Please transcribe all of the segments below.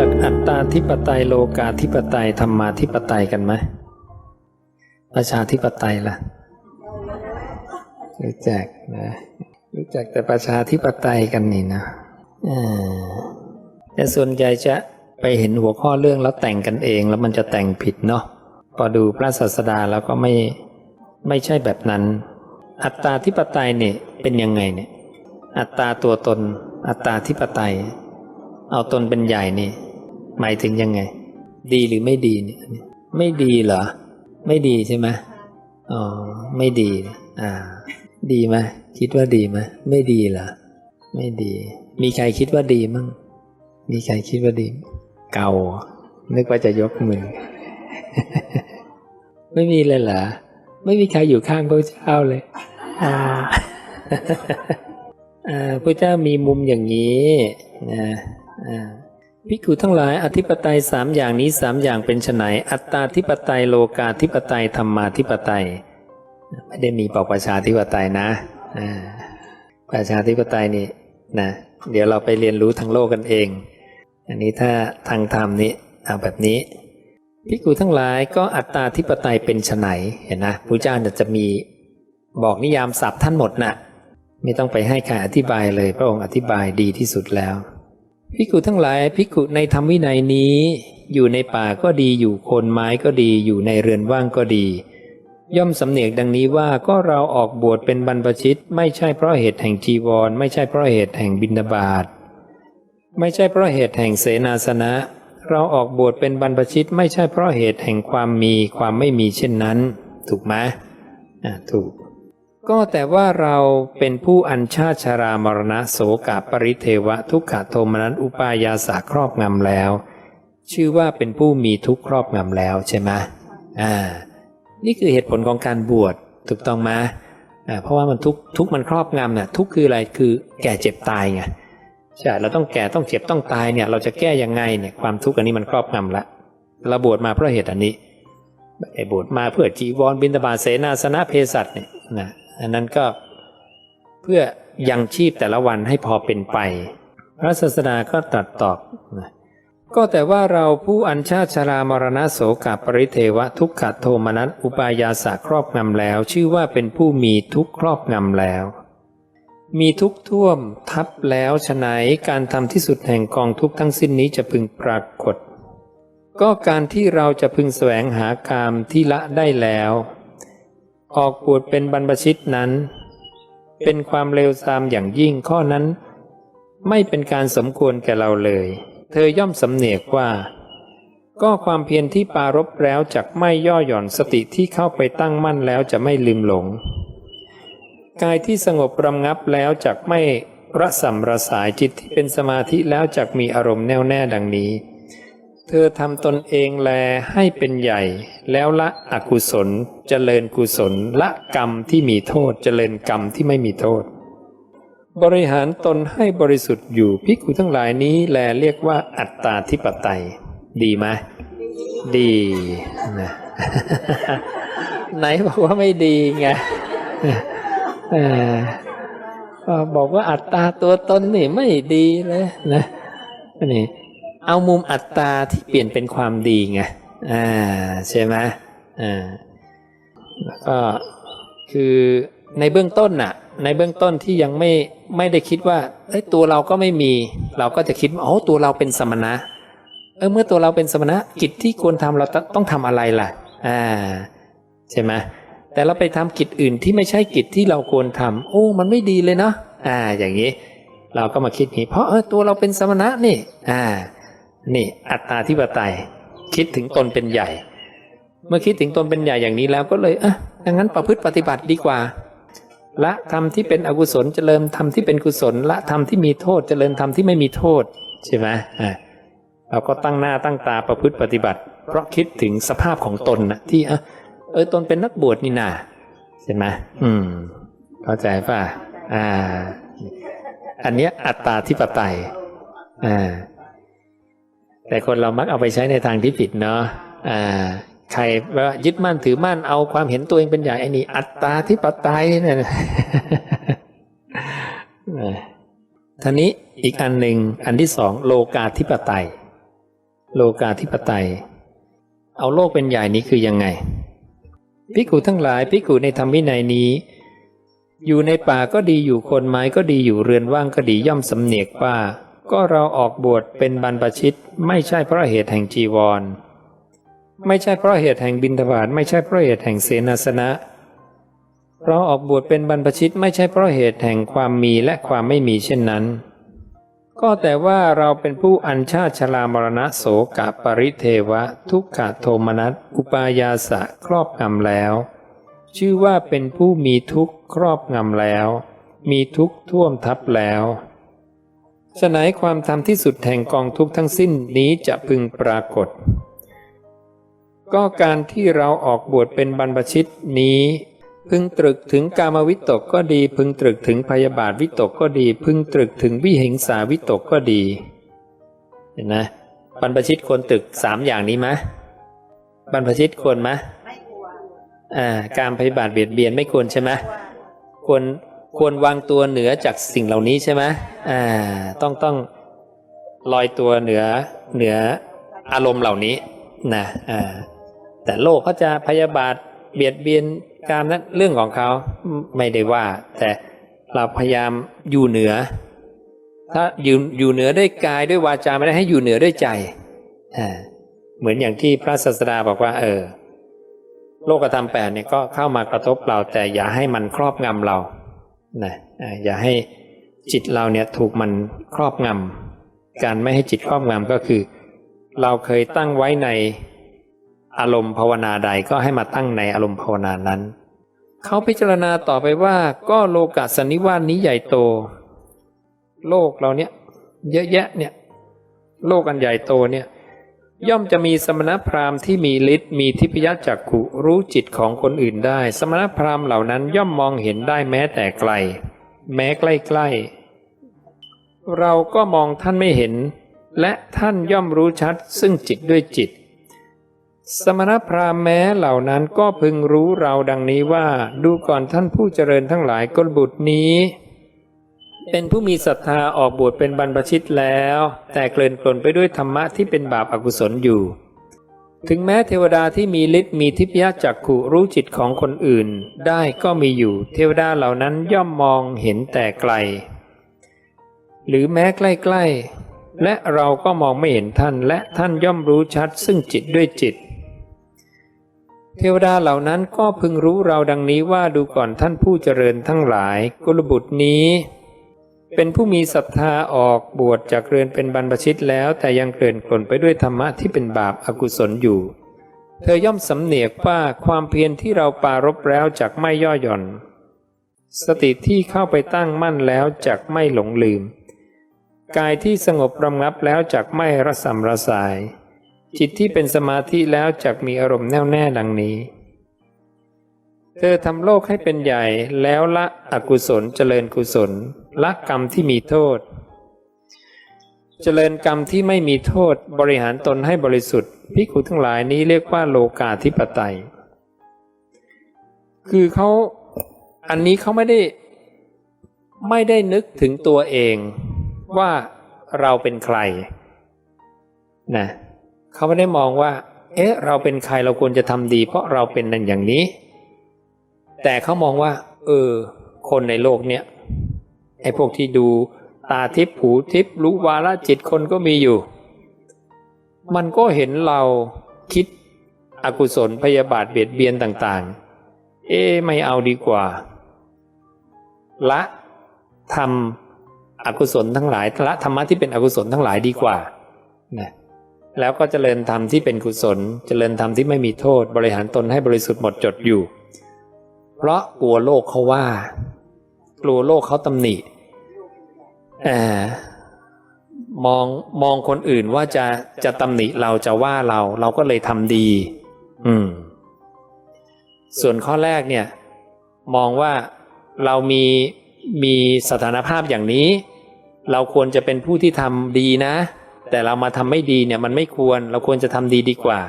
จักอัตตาธิปไตยโลกาธิปไตยธรรมาธิปไตยกันไหมประชาธิปไตยล่ะรู้จักนะรู้จักแต่ประชาธิปไตยกันนี่นะแต่ส่วนใหญ่จะไปเห็นหัวข้อเรื่องแล้วแต่งกันเองแล้วมันจะแต่งผิดเนาะพอดูพระศาสดาแล้วก็ไม่ไม่ใช่แบบนั้น อัตตาธิปไตยเนี่ยเป็นยังไงเนี่ย อัตตาตัวตน อัตตาธิปไตย เอาตนเป็นใหญ่นี่ หมายถึงยังไง ดีหรือไม่ดีเนี่ยไม่ดีเหรอ ไม่ดีใช่ไหมอ๋อไม่ดี อ่า ดีไหมคิดว่าดีไหมไม่ดีเหรอไม่ดี มีใครคิดว่าดีมั่งมีใครคิดว่าดี เก่า นึกว่าจะยกมือ ไม่มีเลยเหรอไม่มีใครอยู่ข้างพระเจ้าเลย อ่าอ่าพระเจ้ามีมุมอย่างนี้นะอ่า พิกขุทั้งหลายอธิปไตยสามอย่างนี้สามอย่างเป็นไฉนอัตตาธิปไตยโลกาธิปไตยธรรมาธิปไตย ไม่ได้มีเป่าประชาธิปไตยนะประชาธิปไตยนี่นะเดี๋ยวเราไปเรียนรู้ทางโลกกันเอง อันนี้ถ้าทางธรรมนี่เอาแบบนี้พิกขุทั้งหลายก็อัตตาธิปไตยเป็นไฉนเห็นนะพระเจ้าจะมีบอกนิยามศัพท์ท่านหมดน่ะไม่ต้องไปให้ใครอธิบายเลย พระองค์อธิบายดีที่สุดแล้ว ภิกขุทั้งหลายภิกขุในธรรมวินัยนี้ อยู่ในป่าก็ดีอยู่โคนไม้ก็ดีอยู่ในเรือนว่างก็ดี ย่อมสำเนียกดังนี้ว่าก็เราออกบวชเป็นบรรพชิต ไม่ใช่เพราะเหตุแห่งจีวร ไม่ใช่เพราะเหตุแห่งบิณฑบาตไม่ใช่เพราะเหตุแห่งเสนาสนะ เราออกบวชเป็นบรรพชิต ไม่ใช่เพราะเหตุแห่งความมีความไม่มีเช่นนั้น ถูกไหมอ่าถูก ก็แต่ว่าเราเป็นผู้อัญชาติชารามรณะโสกาปริเทวะทุกขโทมนัสอุปายาสาครอบงำแล้ว ชื่อว่าเป็นผู้มีทุกครอบงำแล้วใช่ไหมอ่า นี่คือเหตุผลของการบวชถูกต้องไหมอ่าเพราะว่ามันทุกทุกมันครอบงำเนี่ยทุกคืออะไรคือแก่เจ็บตายไงใช่เราต้องแก่ต้องเจ็บต้องตายเนี่ย เราจะแก้ยังไงเนี่ยความทุกข์อันนี้มันครอบงำละเราบวชมาเพราะเหตุอันนี้ไอ้บวชมาเพื่อจีวรบิณฑบาตเสนาสนะเภสัชเนี่ยนะ อันนั้นก็เพื่อยังชีพแต่ละวันให้พอเป็นไป พระศาสดาก็ตรัสตอบนะก็แต่ว่าเราผู้อัญชาติชรามรณะโสกปริเทวะทุกขโทมนัสอุปายาสาครอบงำแล้ว ชื่อว่าเป็นผู้มีทุกครอบงำแล้ว มีทุกท่วมทับแล้วฉะไหนการทำที่สุดแห่งกองทุกทั้งสิ้นนี้จะพึงปรากฏ ก็การที่เราจะพึงแสวงหากามที่ละได้แล้ว ออกบวชเป็นบรรพชิตนั้น เป็นความเลวทรามอย่างยิ่งข้อนั้น ไม่เป็นการสมควรแก่เราเลย เธอย่อมสำเนียกว่า ก็ความเพียรที่ปารบแล้วจักไม่ย่อหย่อนสติที่เข้าไปตั้งมั่นแล้วจะไม่ลืมหลง กายที่สงบรำงับแล้วจักไม่ระสำระสายจิตที่เป็นสมาธิแล้วจักมีอารมณ์แน่วแน่ดังนี้ เธอทำตนเองแลให้เป็นใหญ่ แล้วละอกุศลเจริญกุศล ละกรรมที่มีโทษเจริญกรรมที่ไม่มีโทษ บริหารตนให้บริสุทธิ์อยู่พิกุทั้งหลายนี้แลเรียกว่าอัตตาธิปไตย ดีไหมดีนะไหนบอกว่าไม่ดีไงเออบอกว่าอัตตาตัวตนนี่ไม่ดีเลยนะนี่ เอามุมอัตตาที่เปลี่ยนเป็นความดีไงอ่าใช่ไหมอ่าแล้วก็คือในเบื้องต้นน่ะ ในเบื้องต้นที่ยังไม่ไม่ได้คิดว่าเอ้ตัวเราก็ไม่มี เราก็จะคิดว่าโอ๋อตัวเราเป็นสมณะเออเมื่อตัวเราเป็นสมณะกิจที่ควรทำเราต้องต้องทำอะไรล่ะอ่าใช่ไหมแต่เราไปทำกิจอื่นที่ไม่ใช่กิจที่เราควรทำโอ้ มันไม่ดีเลยเนาะอ่า อย่างนี้ เราก็มาคิดนี้เพราะเออตัวเราเป็นสมณะนี่อ่า นี่อัตตาธิปไตย คิดถึงตนเป็นใหญ่ เมื่อคิดถึงตนเป็นใหญ่อย่างนี้แล้วก็เลยอะดังนั้นประพฤติปฏิบัติดีกว่า ละธรรมที่เป็นอกุศลเจริญธรรมที่เป็นกุศล ละธรรมที่มีโทษเจริญธรรมที่ไม่มีโทษใช่ไหมอ่าเราก็ตั้งหน้าตั้งตาประพฤติปฏิบัติ เพราะคิดถึงสภาพของตนนะที่เออเออตนเป็นนักบวชนี่นาใช่ไหมอืม เข้าใจป่ะอ่า อันเนี้ยอัตตาธิปไตยอ่า แต่คนเรามักเอาไปใช้ในทางที่ผิดเนาะอ่าใครว่ายึดมั่นถือมั่นเอาความเห็นตัวเองเป็นใหญ่ไอ้นี่อัตตาที่ปไตยเนี่ยท่านี้อีกอันหนึ่งอันที่สองโลกาธิปไตย โลกาธิปไตย เอาโลกเป็นใหญ่นี้คือยังไงภิกขุทั้งหลายภิกขุในธรรมวินัยนี้ อยู่ในป่าก็ดีอยู่คนไม้ก็ดีอยู่เรือนว่างก็ดีย่อมสำเนียกว่า ก็เราออกบวชเป็นบรรพชิตไม่ใช่เพราะเหตุแห่งจีวร ไม่ใช่เพราะเหตุแห่งบินทบาทไม่ใช่เพราะเหตุแห่งเสนาสนะ เราออกบวชเป็นบรรพชิตไม่ใช่เพราะเหตุแห่งความมีและความไม่มีเช่นนั้น ก็แต่ว่าเราเป็นผู้อัญชาติชรามรณะโสกะปริเทวะ ทุกขโทมนัสอุปายาสะครอบงำแล้ว ชื่อว่าเป็นผู้มีทุกข์ครอบงำแล้ว มีทุกข์ท่วมทับแล้ว ฉะไหนความธรรมที่สุดแห่งกองทุกทั้งสิ้นนี้จะพึงปรากฏ ก็การที่เราออกบวชเป็นบรรพชิตนี้ พึงตรึกถึงกามวิตกก็ดี พึงตรึกถึงพยาบาทวิตกก็ดี พึงตรึกถึงวิหิงสาวิตกก็ดี เห็นไหมบรรพชิตควรตรึกสามอย่างนี้ไหมบรรพชิตควรไหมอ่าการพยาบาทเบียดเบียนไม่ควรใช่ไหมควร ควรวางตัวเหนือจากสิ่งเหล่านี้ใช่ไหมอ่า ต้องต้องลอยตัวเหนือเหนืออารมณ์เหล่านี้นะอ่าแต่โลกเขาจะพยาบาทเบียดเบียนการนั้นเรื่องของเขาไม่ได้ว่า แต่เราพยายามอยู่เหนือ ถ้าอยู่อยู่เหนือด้วยกายด้วยวาจาไม่ได้ให้อยู่เหนือด้วยใจอ่าเหมือนอย่างที่พระศาสดาบอกว่า เออ โลกธรรมแปดเนี่ยก็เข้ามากระทบเราแต่อย่าให้มันครอบงำเรา นะอย่าให้จิตเราเนี่ยถูกมันครอบงำการไม่ให้จิตครอบงำก็คือ เราเคยตั้งไว้ในอารมณ์ภาวนาใดก็ให้มาตั้งในอารมณ์ภาวนานั้น เขาพิจารณาต่อไปว่าก็โลกาสนนิวาสนี้ใหญ่โต โลกเราเนี่ยเยอะแยะเนี่ยโลกอันใหญ่โตเนี่ย ย่อมจะมีสมณพราหมณ์ที่มีฤทธิ์มีทิพยจักขุรู้จิตของคนอื่นได้ สมณพราหมณ์เหล่านั้นย่อมมองเห็นได้แม้แต่ไกล แม้ใกล้ๆเราก็มองท่านไม่เห็น และท่านย่อมรู้ชัดซึ่งจิตด้วยจิต สมณพราหมณ์แม้เหล่านั้นก็พึงรู้เราดังนี้ว่า ดูก่อนท่านผู้เจริญทั้งหลายกลบุตรนี้ เป็นผู้มีศรัทธาออกบวชเป็นบรรพชิตแล้ว แต่เกลื่อนกลนไปด้วยธรรมะที่เป็นบาปอากุศลอยู่ ถึงแม้เทวดาที่มีฤทธิ์มีทิพยจักขุรู้จิตของคนอื่น ได้ก็มีอยู่ เทวดาเหล่านั้นย่อมมองเห็นแต่ไกล หรือแม้ใกล้ๆ และเราก็มองไม่เห็นท่านและท่านย่อมรู้ชัดซึ่งจิตด้วยจิตเทวดาเหล่านั้นก็พึงรู้เราดังนี้ว่าดูก่อนท่านผู้เจริญทั้งหลาย กุลบุตรนี้ เป็นผู้มีศรัทธาออกบวชจากเรือนเป็นบรรพชิตแล้ว แต่ยังเกลื่อนกลนไปด้วยธรรมะที่เป็นบาปอากุศลอยู่ เธอย่อมสำเนียกว่าความเพียรที่เราปรารบแล้วจากไม่ย่อหย่อน สติที่เข้าไปตั้งมั่นแล้วจากไม่หลงลืม กายที่สงบระงับแล้วจากไม่ระสำระสาย จิตที่เป็นสมาธิแล้วจากมีอารมณ์แน่วแน่ดังนี้เธอทำโลกให้เป็นใหญ่แล้วละอกุศลเจริญกุศล ละกรรมที่มีโทษ เจริญกรรมที่ไม่มีโทษบริหารตนให้บริสุทธิ์พิกุทั้งหลายนี้เรียกว่าโลกาธิปไตย คือเขาอันนี้เขาไม่ได้ไม่ได้นึกถึงตัวเองว่าเราเป็นใครนะเขาไม่ได้มองว่า เอ๊ะ เราเป็นใครเราควรจะทำดี เพราะเราเป็นนั่นอย่างนี้ แต่เขามองว่า เออ คนในโลกเนี้ย ไอ้พวกที่ดูตาทิพย์หูทิพย์รู้วาระจิตคนก็มีอยู่ มันก็เห็นเราคิดอกุศลพยาบาทเบียดเบียนต่างๆ เอ๊ไม่เอาดีกว่า ละทำอกุศลทั้งหลายละธรรมะที่เป็นอกุศลทั้งหลายดีกว่านะแล้วก็เจริญธรรมที่เป็นกุศล เจริญธรรมที่ไม่มีโทษ บริหารตนให้บริสุทธิ์หมดจดอยู่ เพราะกลัวโลกเขาว่า กลัวโลกเขาตำหนิ มองมองคนอื่นว่าจะจะตำหนิเราจะว่าเรา เราก็เลยทำดี อืม ส่วนข้อแรกเนี่ย มองว่าเรามีมีสถานภาพอย่างนี้ เราควรจะเป็นผู้ที่ทำดีนะ แต่เรามาทำไม่ดีเนี่ยมันไม่ควร เราควรจะทำดีดีกว่า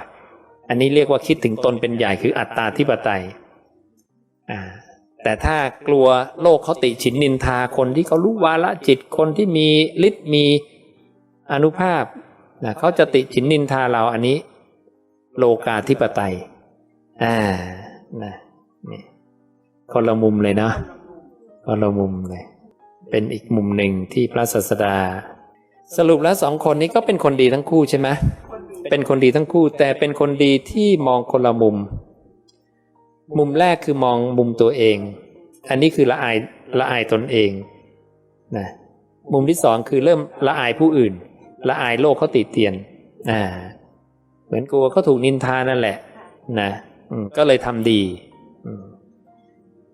อันนี้เรียกว่าคิดถึงตนเป็นใหญ่คืออัตตาธิปไตย แต่ถ้ากลัวโลกเขาติฉินนินทาคนที่เขารู้วาละจิตคนที่มีฤทธิ์มีอนุภาพนะเขาจะติฉินนินทาเราอันนี้ โลกาธิปไตยอ่านะนี่คนละมุมเลยเนาะคนละมุมเลย เป็นอีกมุมหนึ่งที่พระศาสดา สรุปแล้วสองคนนี้ก็เป็นคนดีทั้งคู่ใช่ไหมเป็นคนดีทั้งคู่แต่เป็นคนดีที่มองคนละมุม มุมแรกคือมองมุมตัวเอง อันนี้คือละอายละอายตนเองนะมุมที่สองคือเริ่มละอายผู้อื่น ละอายโลกเขาติเตียนอ่าเหมือนกลัวเขาถูกนินทานั่นแหละนะก็เลยทำดี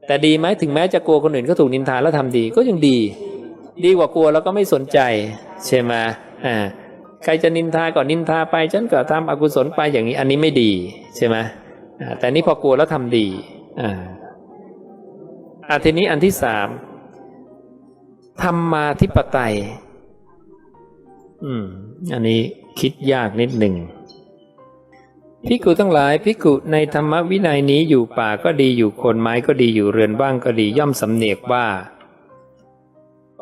แต่ดีไหมถึงแม้จะกลัวคนอื่นเขาถูกนินทาแล้วทำดีก็ยังดี ดีกว่ากลัวแล้วก็ไม่สนใจใช่ไหมอ่าใครจะนินทาก็นินทาไปฉันก็ทำอกุศลไปอย่างนี้อันนี้ไม่ดีใช่ไหม แต่นี่พอกลัวแล้วทำดีอ่าอ่าทีนี้อันที่สามธรรมาธิปไตย อืม อันนี้คิดยากนิดหนึ่งพิกุทั้งหลายพิกุในธรรมวินัยนี้อยู่ป่าก็ดีอยู่คนไม้ก็ดีอยู่เรือนว่างก็ดีย่อมสำเนียกว่า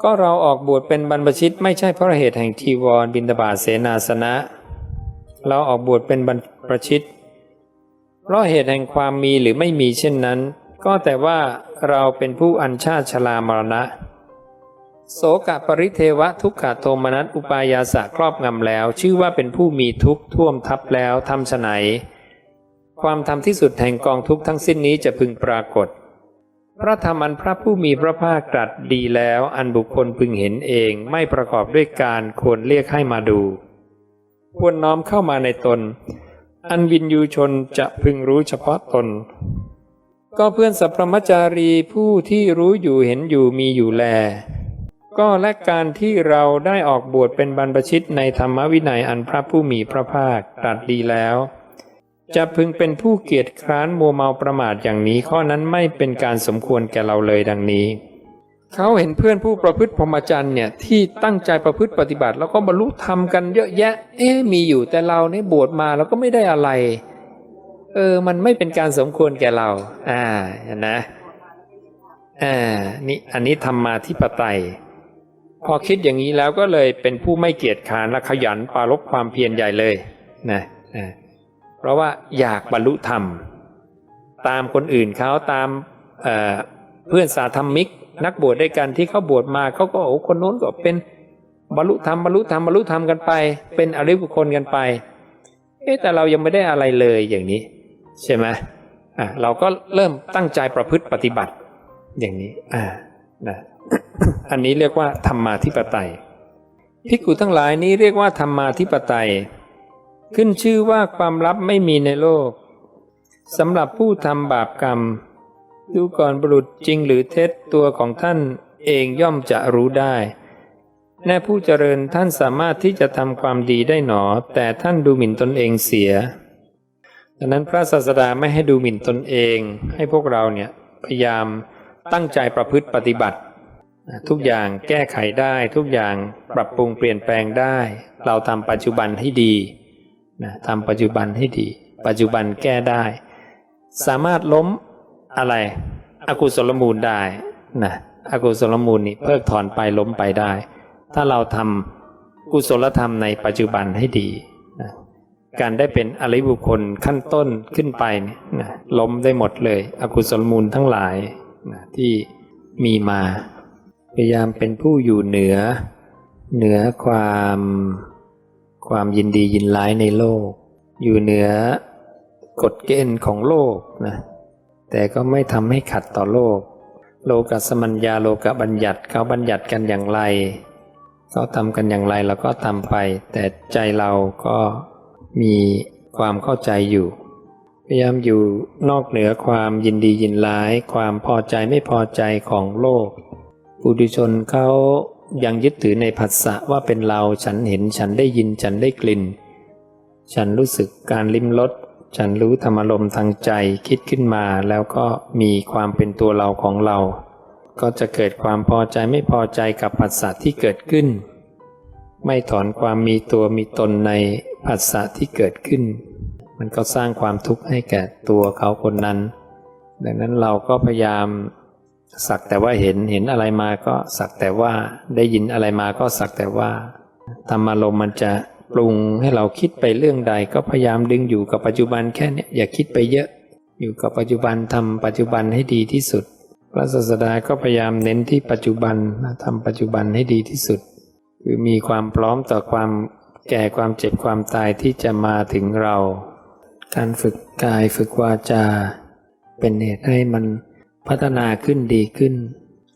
ก็เราออกบวชเป็นบรรพชิตไม่ใช่เพราะเหตุแห่งทีวรบินตบาเสนาสนะ เราออกบวชเป็นบรรพชิต เพราะเหตุแห่งความมีหรือไม่มีเช่นนั้น ก็แต่ว่าเราเป็นผู้อัญชาติชรามรณะ โสกะปริเทวะทุกขโทมนัสอุปายาสะครอบงำแล้ว ชื่อว่าเป็นผู้มีทุกข์ท่วมทับแล้วทำไฉนความทำที่สุดแห่งกองทุกข์ทั้งสิ้นนี้จะพึงปรากฏพระธรรมอันพระผู้มีพระภาคตรัสดีแล้วอันบุคคลพึงเห็นเองไม่ประกอบด้วยการควรเรียกให้มาดู ควรน้อมเข้ามาในตน อันวินยูชนจะพึงรู้เฉพาะตน ก็เพื่อนสัพพมจารีผู้ที่รู้อยู่เห็นอยู่มีอยู่แล ก็และการที่เราได้ออกบวชเป็นบรรพชิตในธรรมวินัยอันพระผู้มีพระภาคตรัสดีแล้ว จะพึงเป็นผู้เกียจคร้านมัวเมาประมาทอย่างนี้ข้อนั้นไม่เป็นการสมควรแก่เราเลยดังนี้ เขาเห็นเพื่อนผู้ประพฤติพรหมจรรย์เนี่ยที่ตั้งใจประพฤติปฏิบัติ แล้วก็บรรลุธรรมกันเยอะแยะ เอ๊ะมีอยู่แต่เราเนี่ยบวชมาแล้วก็ไม่ได้อะไร เออ มันไม่เป็นการสมควรแก่เรา อ่าเห็นนะอ่านี่อันนี้ธรรมาธิปไตย พอคิดอย่างนี้แล้วก็เลยเป็นผู้ไม่เกียจค้านและขยันปารบความเพียรใหญ่เลยนะอ่าเพราะว่าอยากบรรลุธรรม ตามคนอื่นเขาตามเเพื่อนสาธรรมิก นักบวชด้วยกันที่เขาบวชมาเขาก็โอ้คนโน้นก็เป็นบรรลุธรรมบรรลุธรรมบรรลุธรรมกันไป เป็นอริยบุคคลกันไป เอ๊แต่เรายังไม่ได้อะไรเลยอย่างนี้ ใช่ไหมอะเราก็เริ่มตั้งใจประพฤติปฏิบัติ อย่างนี้ อ่านะอันนี้เรียกว่าธรรมาธิปไตยภิกุทั้งหลายนี้เรียกว่าธรรมาธิปไตย ขึ้นชื่อว่าความลับไม่มีในโลกสำหรับผู้ทำบาปกรรม ดูก่อนบุรุษจริงหรือเท็จตัวของท่านเองย่อมจะรู้ได้แน่ผู้เจริญท่านสามารถที่จะทำความดีได้หนอ แต่ท่านดูหมิ่นตนเองเสียดังนั้นพระศาสดาไม่ให้ดูหมิ่นตนเอง ให้พวกเราเนี่ยพยายามตั้งใจประพฤติปฏิบัติ ทุกอย่างแก้ไขได้ทุกอย่างปรับปรุงเปลี่ยนแปลงได้ เราทำปัจจุบันให้ดีนะทำปัจจุบันให้ดี ปัจจุบันแก้ได้ สามารถล้ม อะไร อกุศลมูลได้นะอกุศลมูลนี่เพิกถอนไปล้มไปได้ ถ้าเราทำกุศลธรรมในปัจจุบันให้ดีนะการได้เป็นอริยบุคคลขั้นต้นขึ้นไปเนี่ยนะล้มได้หมดเลย อกุศลมูลทั้งหลายนะที่มีมา พยายามเป็นผู้อยู่เหนือ เหนือความความยินดียินร้ายในโลก อยู่เหนือกฎเกณฑ์ของโลกนะ แต่ก็ไม่ทำให้ขัดต่อโลก โลกัสมัญญาโลกบัญญัติเขาบัญญัติกันอย่างไรเขาทำกันอย่างไรเราก็ทำไป แต่ใจเราก็มีความเข้าใจอยู่พยายามอยู่นอกเหนือความยินดียินร้าย ความพอใจไม่พอใจของโลก ปุถุชนเขายังยึดถือในผัสสะว่าเป็นเราฉันเห็นฉันได้ยินฉันได้กลิ่น ฉันรู้สึกการลิ้มรส ฉันรู้ธรรมารมทางใจคิดขึ้นมาแล้วก็มีความเป็นตัวเราของเรา ก็จะเกิดความพอใจไม่พอใจกับผัสสะที่เกิดขึ้น ไม่ถอนความมีตัวมีตนในผัสสะที่เกิดขึ้น มันก็สร้างความทุกข์ให้แก่ตัวเขาคนนั้น ดังนั้นเราก็พยายามสักแต่ว่าเห็นเห็นอะไรมาก็สักแต่ว่าได้ยินอะไรมาก็สักแต่ว่าธรรมารมมันจะ ปรุงให้เราคิดไปเรื่องใดก็พยายามดึงอยู่กับปัจจุบันแค่เนี้ยอย่าคิดไปเยอะ อยู่กับปัจจุบันทำปัจจุบันให้ดีที่สุด พระศาสดาก็พยายามเน้นที่ปัจจุบันทำปัจจุบันให้ดีที่สุด คือมีความพร้อมต่อความแก่ความเจ็บความตายที่จะมาถึงเรา การฝึกกายฝึกวาจา เป็นเหตุให้มันพัฒนาขึ้นดีขึ้น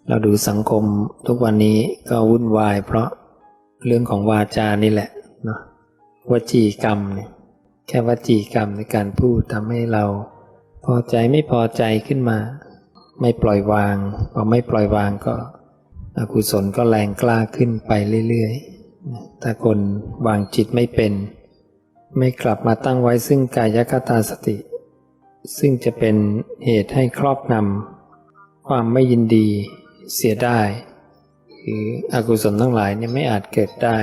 เราดูสังคมทุกวันนี้ก็วุ่นวายเพราะเรื่องของวาจานี่แหละ เนาะวจีกรรมเนี่ยแค่วจีกรรมในการพูดทำให้เรา พอใจไม่พอใจขึ้นมา ไม่ปล่อยวาง พอไม่ปล่อยวางก็ อกุศลก็แรงกล้าขึ้นไปเรื่อยๆ ถ้าคนวางจิตไม่เป็น ไม่กลับมาตั้งไว้ซึ่งกายคตาสติ ซึ่งจะเป็นเหตุให้ครอบงำความไม่ยินดีเสียได้ คืออกุศลทั้งหลายเนี่ยไม่อาจเกิดได้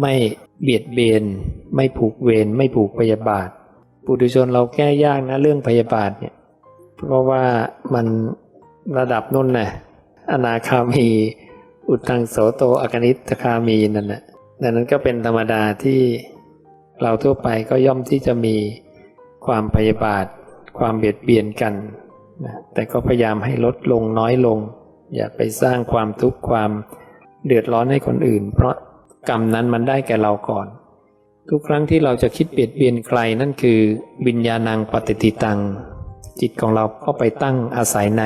ไม่ เบียดเบียน ไม่ผูกเวรไม่ผูกพยาบาท ปุถุชนเราแก้ยากนะเรื่องพยาบาทเนี่ย เพราะว่ามันระดับนุ่นนะอนาคามี อุตังโสโตอกนิตคามีนั่นแหละดังนั้นก็เป็นธรรมดาที่เราทั่วไปก็ย่อมที่จะมีความพยาบาท ความเบียดเบียนกันนะแต่ก็พยายามให้ลดลงน้อยลง อย่าไปสร้างความทุกข์ความเดือดร้อนให้คนอื่น เพราะ กรรมนั้นมันได้แก่เราก่อน ทุกครั้งที่เราจะคิดเบียดเบียนใครนั่นคือวิญญาณังปฏิติตัง จิตของเราก็ไปตั้งอาศัยใน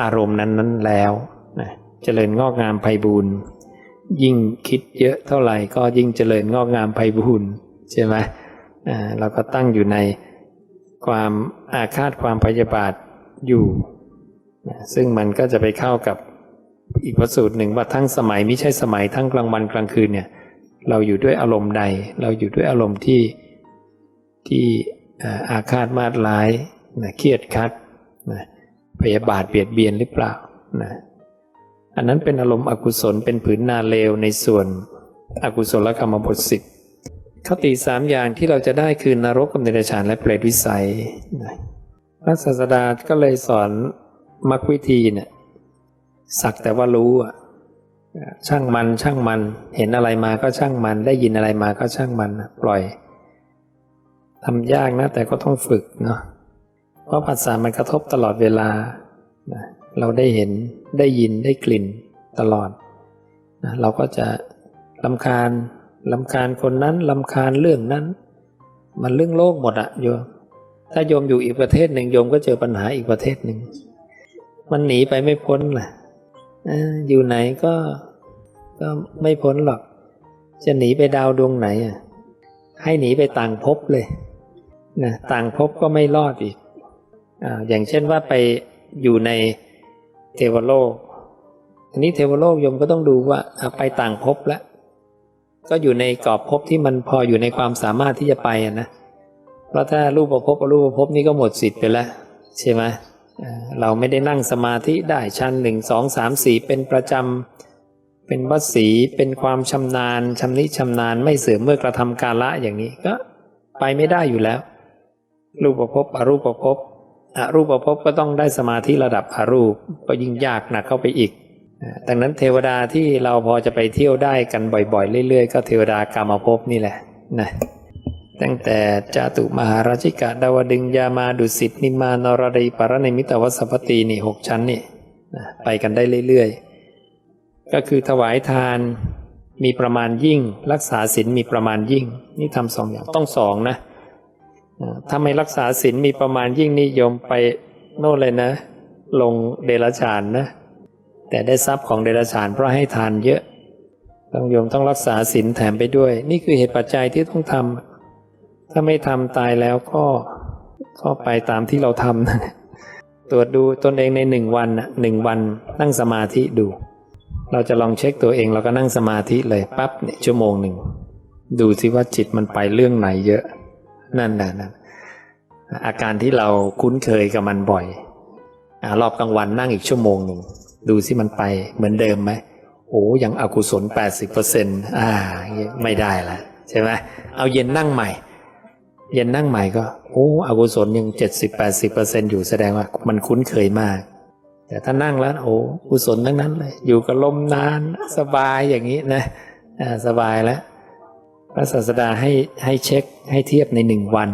อารมณ์นั้นนั้นแล้วนะเจริญงอกงามไพบูรณ์ยิ่งคิดเยอะเท่าไหร่ก็ยิ่งเจริญงอกงามไพบูรณ์ใช่ไหมอ่าเราก็ตั้งอยู่ในความอาฆาตความพยาบาทอยู่นะซึ่งมันก็จะไปเข้ากับ อีกพระสูตรหนึ่งว่าทั้งสมัยไม่ใช่สมัยทั้งกลางวันกลางคืนเนี่ยเราอยู่ด้วยอารมณ์ใด เราอยู่ด้วยอารมณ์ที่ที่อาฆาตมาดร้ายนะเครียดคัดนะพยาบาทเบียดเบียนหรือเปล่านะอันนั้นเป็นอารมณ์อกุศลเป็นผืนนาเลวในส่วนอกุศลกรรมบทสิบคติสามอย่างที่เราจะได้คือนรกกับเดรัจฉานและเปรตวิสัยพระศาสดาก็เลยสอนมรรควิธีเนี่ย สักแต่ว่ารู้อะช่างมันช่างมัน เห็นอะไรมาก็ช่างมัน ได้ยินอะไรมาก็ช่างมันปล่อยทำยากนะ แต่ก็ต้องฝึกเนาะเพราะภาษามันกระทบตลอดเวลา เราได้เห็นได้ยินได้กลิ่นตลอด เราก็จะลำคาญลำคาญคนนั้นลำคาญเรื่องนั้น มันเรื่องโลกหมดอะโยมถ้าโยมอยู่อีกประเทศหนึ่งโยมก็เจอปัญหาอีกประเทศหนึ่ง มันหนีไปไม่พ้นแหละ อยู่ไหนก็ก็ไม่พ้นหรอก จะหนีไปดาวดวงไหนอะให้หนีไปต่างภพเลยนะต่างภพก็ไม่รอดอีกออย่างเช่นว่าไปอยู่ในเทวโลกอันนี้เทวโลกโยมก็ต้องดูว่าไปต่างภพแล้วก็อยู่ในกรอบภพที่มันพออยู่ในความสามารถที่จะไปอะนะเพราะถ้ารูปภพอรูปภพนี่ก็หมดสิทธิ์ไปแล้วใช่ไหม เราไม่ได้นั่งสมาธิได้ชั้นหนึ่งสองสามสี่เป็นประจำเป็นวัสีเป็นความชำนาญชำนิชำนาญไม่เสื่อมเมื่อกระทำกาละอย่างนี้ก็ไปไม่ได้อยู่แล้ว รูปภพอรูปภพอรูปภพก็ต้องได้สมาธิระดับอรูปก็ยิ่งยากหนักเข้าไปอีกดังนั้นเทวดาที่เราพอจะไปเที่ยวได้กันบ่อยๆ เรื่อยๆ ก็เทวดากามภพนี่แหละนะ ตั้งแต่จาตุมหาราชิกะดาวดึงยามาดุสิตนิมานรดีปรณิมิตวสัพพตีนี่หกชั้นนี่ไปกันได้เรื่อยๆ ก็คือถวายทานมีประมาณยิ่ง รักษาศีลมีประมาณยิ่ง นี่ทำสองอย่างต้องสองนะถ้าไม่รักษาศีลมีประมาณยิ่งนิยมไปโน่นเลยนะ ลงเดรัจฉานนะ แต่ได้ทรัพย์ของเดรัจฉานเพราะให้ทานเยอะต้องโยมต้องรักษาศีลแถมไปด้วย นี่คือเหตุปัจจัยที่ต้องทำ ถ้าไม่ทำตายแล้วก็ก็ไปตามที่เราทำนะตรวจดูตนเองในหนึ่งวันนะหนึ่งวันนั่งสมาธิดู เราจะลองเช็คตัวเองเราก็นั่งสมาธิเลยปั๊บเนี่ยชั่วโมงหนึ่งดูสิว่าจิตมันไปเรื่องไหนเยอะ นั่นน่ะอาการที่เราคุ้นเคยกับมันบ่อยอรอบกลางวันนั่งอีกชั่วโมงหนึ่งดูสิมันไปเหมือนเดิมไหมโอ้ยังอกุศล 80%อ่าไม่ได้ละใช่ไหมเอาเย็นนั่งใหม่ เย็นนั่งใหม่ก็โอ้อกุศลยัง 70-80%อยู่แสดงว่ามันคุ้นเคยมาก แต่ถ้านั่งแล้วโอ้กุศลทั้งนั้นเลย อยู่กับลมนานสบายอย่างนี้นะสบายแล้ว พระศาสดาให้ให้เช็คให้เทียบในหนึ่งวัน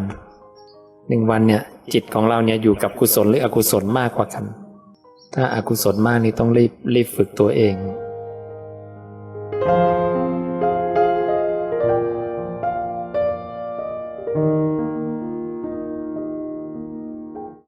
หนึ่งวันเนี่ยจิตของเราเนี่ยอยู่กับกุศลหรืออกุศลมากกว่ากัน ถ้าอากุศลมากนี่ต้องรีบรีบฝึกตัวเอง